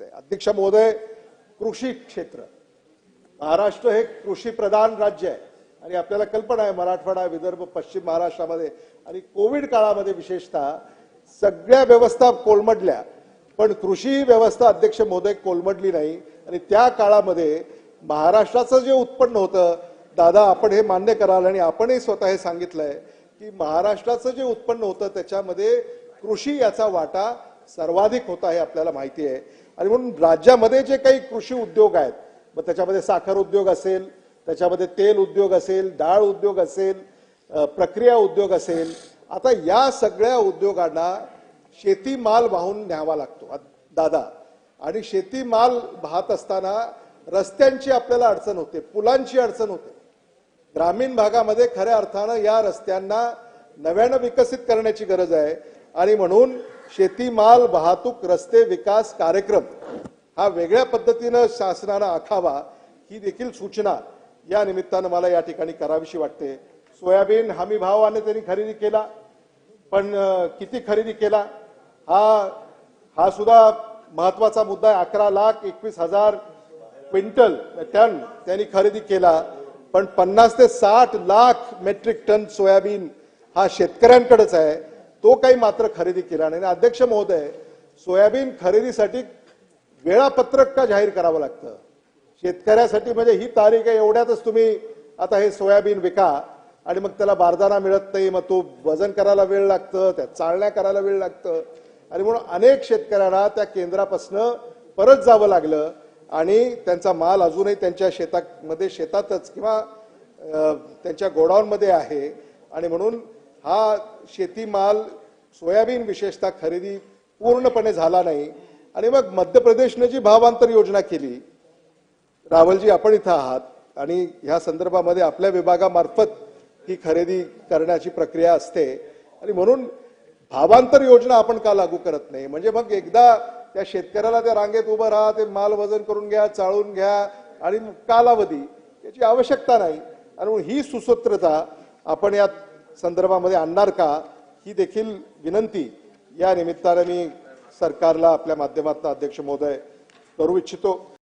आहे अध्यक्ष महोदय कृषी क्षेत्र. महाराष्ट्र हे कृषी प्रधान राज्य आहे. आणि आपल्याला कल्पना आहे मराठवाडा विदर्भ पश्चिम महाराष्ट्रामध्ये आणि कोविड काळामध्ये विशेषतः सगळ्या व्यवस्था कोलमडल्या. पण कृषी व्यवस्था अध्यक्ष महोदय कोलमडली नाही. आणि त्या काळामध्ये महाराष्ट्राचं जे उत्पन्न होतं दादा आपण हे मान्य कराल आणि आपणही स्वतः हे सांगितलंय की महाराष्ट्राचं जे उत्पन्न होतं त्याच्यामध्ये कृषी याचा वाटा सर्वाधिक होता हे आपल्याला माहिती आहे. आणि म्हणून राज्यामध्ये जे काही कृषी उद्योग आहेत मग त्याच्यामध्ये साखर उद्योग असेल त्याच्यामध्ये तेल उद्योग असेल डाळ उद्योग असेल प्रक्रिया उद्योग असेल आता या सगळ्या उद्योगांना शेतीमाल वाहून न्यावा लागतो. दादा आणि शेतीमाल वाहत असताना रस्त्यांची आपल्याला अडचण होते पुलांची अडचण होते. ग्रामीण भागामध्ये खऱ्या अर्थानं या रस्त्यांना नव्यानं विकसित करण्याची गरज आहे. आणि म्हणून शेतीमाल वाहतूक रस्ते विकास कार्यक्रम हा वेगळ्या पद्धतीनं शासनानं आखावा ही देखील सूचना या निमित्तानं मला या ठिकाणी करावीशी वाटते. सोयाबीन हमी भावाने त्यांनी खरेदी केला पण किती खरेदी केला? हा हा सुद्धा महत्त्वाचा मुद्दा आहे. अकरा लाख एकवीस हजार क्विंटल टन त्यांनी खरेदी केला पण पन्नास ते साठ लाख मेट्रिक टन सोयाबीन हा शेतकऱ्यांकडेच आहे. तो काही मात्र खरेदी केला नाही. आणि अध्यक्ष महोदय सोयाबीन खरेदीसाठी वेळापत्रक का जाहीर करावं लागतं? शेतकऱ्यासाठी म्हणजे ही तारीख आहे एवढ्यातच तुम्ही आता हे सोयाबीन विका आणि मग त्याला बारदाना मिळत नाही मग तो वजन करायला वेळ लागतं त्यात चालण्या करायला वेळ लागतं. आणि म्हणून अनेक शेतकऱ्यांना त्या केंद्रापासनं परत जावं लागलं आणि त्यांचा माल अजूनही त्यांच्या शेतामध्ये शेतातच किंवा त्यांच्या गोडाऊनमध्ये आहे. आणि म्हणून हा शेतीमाल सोयाबीन विशेषतः खरेदी पूर्णपणे झाला नाही. आणि मग मध्य प्रदेशने जी भावांतर योजना केली रावलजी आपण इथं आहात आणि ह्या संदर्भामध्ये आपल्या विभागामार्फत ही खरेदी करण्याची प्रक्रिया असते. आणि म्हणून भावांतर योजना आपण का लागू करत नाही? म्हणजे मग एकदा त्या शेतकऱ्याला त्या रांगेत उभं राहा ते माल वजन करून घ्या चाळून घ्या आणि कालावधी याची आवश्यकता नाही. आणि ही सुसूत्रता आपण या संदर्भामध्ये आणणार का ही देखील विनंती या निमित्ताने मी सरकारला आपल्या माध्यमातून अध्यक्ष महोदय करू इच्छितो.